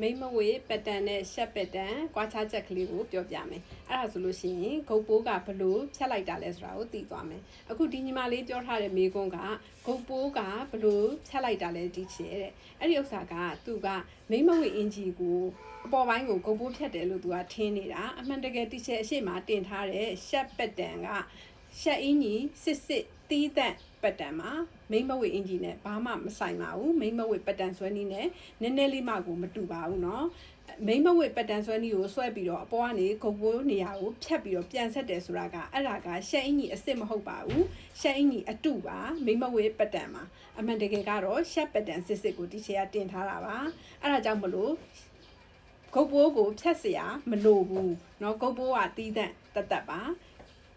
မိမဝေပက်တန်နဲ့ရှက်ပက်တန်ကွာခြားချက်ကလေးကိုပြောပြမယ်အဲ့ဒါဆိုလို့ရှိရင်ဂုတ်ပိုးကဘလို့ဖြတ်လိုက်တာလဲဆိုတာကိုသိသွားမယ်အခုဒီညီမလေးပြောထားတဲ့မိကွန်းကဂုတ်ပိုးကဘလို့ဖြတ်လိုက်တာလဲဒီချေတဲ့အဲ့ဒီဥစ္စာကသူကမိမဝေအင်ဂျီကိုအပေါ်ပိုင်းကိုဂုတ်ပိုးဖြတ်တယ်လို့သူကထင်းနေတာအမှန်တကယ်တိချေအရှိမတင်ထားတဲ့ရှက်ပက်တန်ကရှက်အင်းကြီးစစ်စစ်တီးတန့် ပတ်တန်မှာမိမဝေအင်ဂျီနဲ့ဘာမှမဆိုင်ပါဘူးမိမဝေပတ်တန်ဆွဲနည်းနဲ့နည်းနည်းလေးမှကိုမတူပါဘူးเนาะမိမဝေပတ်တန်ဆွဲနည်းကိုဆွဲပြီးတော့အပေါ်ကနေဂုတ်ပိုးနေရာကိုဖြတ်ပြီးတော့ပြန်ဆက်တယ်ဆိုတာကအဲ့ဒါကရှက်အင်ကြီးအစ်စ်မဟုတ်ပါဘူးရှက်အင်ကြီးအတုပါမိမဝေပတ်တန်မှာအမှန်တကယ်ကတော့ရှက်ပတ်တန်စစ်စစ်ကိုဒီချေကတင်ထားတာပါအဲ့ဒါကြောင့်မလို့ဂုတ်ပိုးကိုဖြတ်เสียမလိုဘူးเนาะဂုတ်ပိုးကတီးတန့်တက်တက်ပါ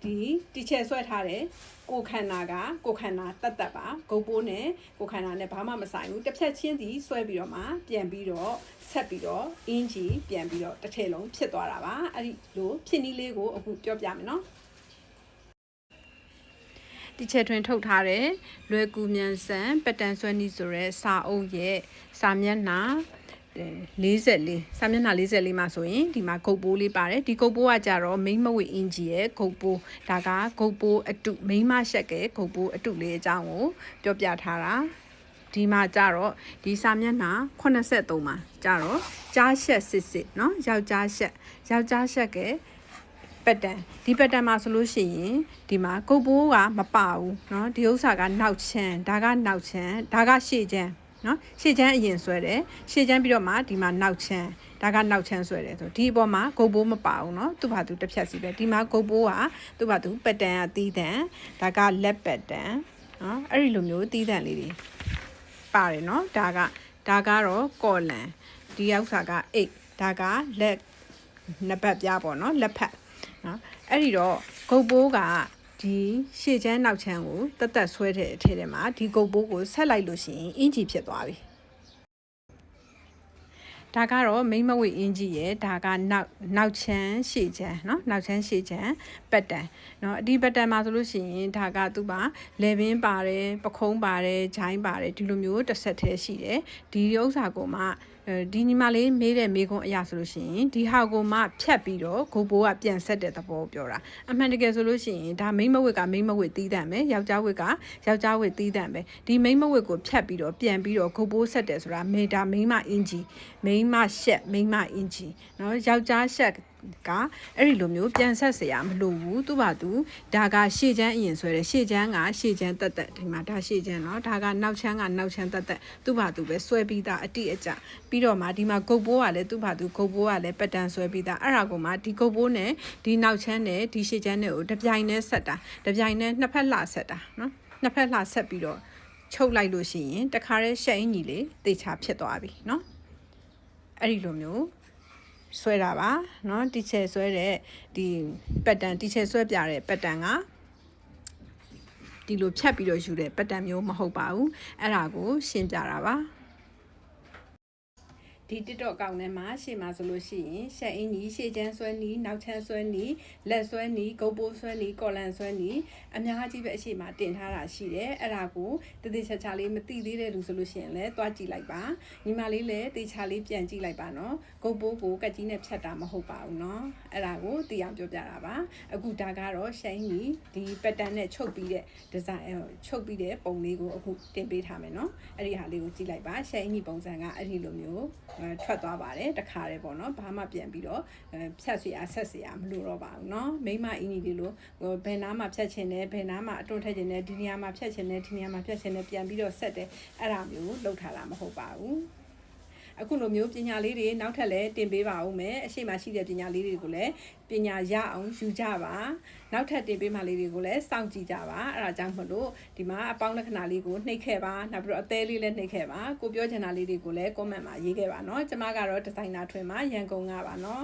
ဒီတီချဲဆွဲထားတယ်ကိုခန္ဓာကကိုခန္ဓာတက်တက်ပါဂုတ်ပိုးနဲ့ကိုခန္ဓာနဲ့ဘာမှမဆိုင်ဘူးတစ်ဖြတ်ချင်းစီဆွဲပြီးတော့မှပြန်ပြီးတော့ဆက်ပြီးတော့အင်းကြီးပြန်ပြီးတော့တစ်ထည့်လုံးဖြစ်သွားတာပါအဲ့ဒီလိုဖြစ်နည်းလေးကိုအခုပြောပြမယ်နော်ဒီချက်တွင်ထုတ်ထားတဲ့လွယ်ကူမြန်ဆန်ပတန်ဆွဲနည်းဆိုရဲစာအုပ်ရဲ့စာမျက်နှာ 44စာမျက်နှာ44မှာဆိုရင်ဒီမှာဂုတ်ပိုးလေးပါတယ်ဒီဂုတ်ပိုးကကြတော့မိမ့်မဝေအင်ဂျီရဲ့ဂုတ်ပိုးဒါကဂုတ်ပိုးအတုမိမ့်မရှက်ကဲဂုတ်ပိုးအတုလေးအကြောင်းကိုပြောပြထားတာဒီမှာကြတော့ဒီစာမျက်နှာ83မှာကြတော့ကြားရှက်စစ်စစ်เนาะယောက်ျားရှက်ယောက်ျားရှက်ကဲပတ်တန်ဒီပတ်တန်မှာဆိုလို့ရှိရင်ဒီမှာကုတ်ပိုးကမပဘူးเนาะဒီဥစ္စာကနောက်ချမ်းဒါကနောက်ချမ်းဒါကရှေ့ချမ်း နော်ရှေ့ချမ်းအရင်ဆွဲတယ်ရှေ့ချမ်းပြီးတော့မှဒီမှာနောက်ချမ်းဒါကနောက်ချမ်းဆွဲတယ်ဆိုဒီအပေါ်မှာဂုတ်ဘိုးမပါဘူးเนาะသူ့ဘာသူတစ်ဖြတ်စီပဲဒီမှာဂုတ်ဘိုးကသူ့ဘာသူပတ်တန်ကတီးတန်ဒါကလက်ပတ်တန်နော်အဲ့ဒီလိုမျိုးတီးတန်လေးတွေပါတယ်เนาะဒါကဒါကတော့ကော်လန်ဒီဥစ္စာက8ဒါကလက်နှစ်ပတ်ပြားပေါ့เนาะလက်ဖက်နော်အဲ့ဒီတော့ဂုတ်ဘိုးက ဒီရှေ့ချမ်းနောက်ချမ်းကိုတက်တက်ဆွဲတဲ့အထည်ထဲမှာဒီဂုတ်ဘိုးကိုဆက်လိုက်လို့ရှိရင်အင်ဂျီဖြစ်သွားပြီဒါကတော့မိမဝေအင်ကြီးရဲ့ဒါကနောက်နောက်ချမ်းရှေ့ချမ်းเนาะနောက်ချမ်းရှေ့ချမ်းပတ်တန်เนาะအဒီပတ်တန်မှာဆိုလို့ရှိရင်ဒါကသူ့မှာလေဘင်းပါတယ်ပခုံးပါတယ်ဂျိုင်းပါတယ်ဒီလိုမျိုးတစ်ဆက်တည်းရှိတယ်ဒီဥစ္စာကိုမှ ဒီညီမလေးမေးတဲ့မေးခွန်းအရာဆိုလို့ရှိရင်ဒီဟာကိုမှဖြတ်ပြီးတော့ဂုတ်ဘိုးကပြန်ဆက်တဲ့သဘောပြောတာအမှန်တကယ်ဆိုလို့ရှိရင်ဒါမိမဝစ်ကမိမဝစ်တီးတန့်ပဲယောက်ျားဝစ်ကယောက်ျားဝစ်တီးတန့်ပဲဒီမိမဝစ်ကိုဖြတ်ပြီးတော့ပြန်ပြီးတော့ဂုတ်ဘိုးဆက်တယ်ဆိုတာမေတာမိမအင်ဂျီမိမရှက်မိမအင်ဂျီနော်ယောက်ျားရှက် ကအဲ့ဒီလိုမျိုးပြန်ဆက်เสียမလို့ဘူးသူ့ဘာသူဒါကရှေ့ချမ်းအရင်ဆွဲတယ်ရှေ့ချမ်းကရှေ့ချမ်းတက်တက်ဒီမှာဒါရှေ့ချမ်းเนาะဒါကနောက်ချမ်းကနောက်ချမ်းတက်တက်သူ့ဘာသူပဲဆွဲပြီးသားအတိအကျပြီးတော့မှဒီမှာဂုတ်ဘိုးကလည်းသူ့ဘာသူဂုတ်ဘိုးကလည်းပတ်တန်ဆွဲပြီးသားအဲ့ဒါကိုမှဒီဂုတ်ဘိုးနဲ့ဒီနောက်ချမ်းနဲ့ဒီရှေ့ချမ်းနဲ့ကိုတပြိုင်နဲ့ဆက်တာတပြိုင်နဲ့နှစ်ဖက်လှဆက်တာเนาะနှစ်ဖက်လှဆက်ပြီးတော့ချုပ်လိုက်လို့ရှိရင်တခါတည်းရှက်အင်းကြီးလေးတေချာဖြစ်သွားပြီเนาะအဲ့ဒီလိုမျိုး ဆွဲတာပါเนาะတီချယ်ဆွဲတဲ့ဒီပတ်တန်တီချယ်ဆွဲပြတဲ့ပတ်တန်ကဒီလိုဖြတ်ပြီးတော့ယူတဲ့ပတ်တန်မျိုးမဟုတ်ပါဘူးအဲ့ဒါကိုရှင်းပြတာပါ ဒီ TikTok အကောင့်ထဲမှာရှေ့မှာဆိုလို့ရှိရင်ရှက်အင်းကြီးရှေ့ချမ်းဆွဲနီးနောက်ချမ်းဆွဲနီးလက်ဆွဲနီးဂုတ်ပိုးဆွဲနီးကော်လန်ဆွဲနီးအများကြီးပဲအရှိမတင်ထားတာရှိတယ်အဲ့ဒါကိုတည်တည်ချာချာလေးမသိသေးတဲ့လူဆိုလို့ရှိရင်လည်းတွားကြည့်လိုက်ပါညီမလေးလည်းတေချာလေးပြန်ကြည့်လိုက်ပါနော်ဂုတ်ပိုးကိုကက်ကြီးနဲ့ဖြတ်တာမဟုတ်ပါဘူးနော်အဲ့ဒါကိုသိအောင်ပြောပြတာပါအခုဒါကတော့ရှက်အင်းကြီးဒီ pattern နဲ့ချုပ်ပြီးတဲ့ design ချုပ်ပြီးတဲ့ပုံလေးကိုအခုတင်ပေးထားမယ်နော်အဲ့ဒီဟာလေးကိုကြည့်လိုက်ပါရှက်အင်းကြီးပုံစံကအဲ့ဒီလိုမျိုးထွက်သွားပါတယ်တခါတည်းပေါ့နော်ဘာမှပြန်ပြီးတော့ဖြတ်စီအားဆက်စီအားမလိုတော့ပါဘူးเนาะမိမအင်းကြီးလေးလိုဘယ်နားမှာဖြတ်ချင်တယ်ဘယ်နားမှာအတွန်းထည့်ချင်တယ်ဒီနေရာမှာဖြတ်ချင်တယ်ဒီနေရာမှာဖြတ်ချင်တယ်ပြန်ပြီးတော့ဆက်တယ်အဲ့ဒါမျိုးလုပ်ထားတာမဟုတ်ပါဘူး အခုလိုမျိုးပညာလေးတွေနောက်ထပ်လည်းတင်ပေးပါဦးမယ်အရှိမရှိတဲ့ပညာလေးတွေကိုလည်းပညာရအောင်ယူကြပါနောက်ထပ်တင်ပေးမှလေးတွေကိုလည်းစောင့်ကြည့်ကြပါအဲ့ဒါကြောင့်မလို့ဒီမှာအပေါင်းလက္ခဏာလေးကိုနှိပ်ခဲ့ပါနောက်ပြီးတော့အသေးလေးလည်းနှိပ်ခဲ့ပါကိုပြောချင်တာလေးတွေကိုလည်း comment မှာရေးခဲ့ပါเนาะကျမကတော့ဒီဇိုင်နာထွင်မှာရန်ကုန်ကပါเนาะ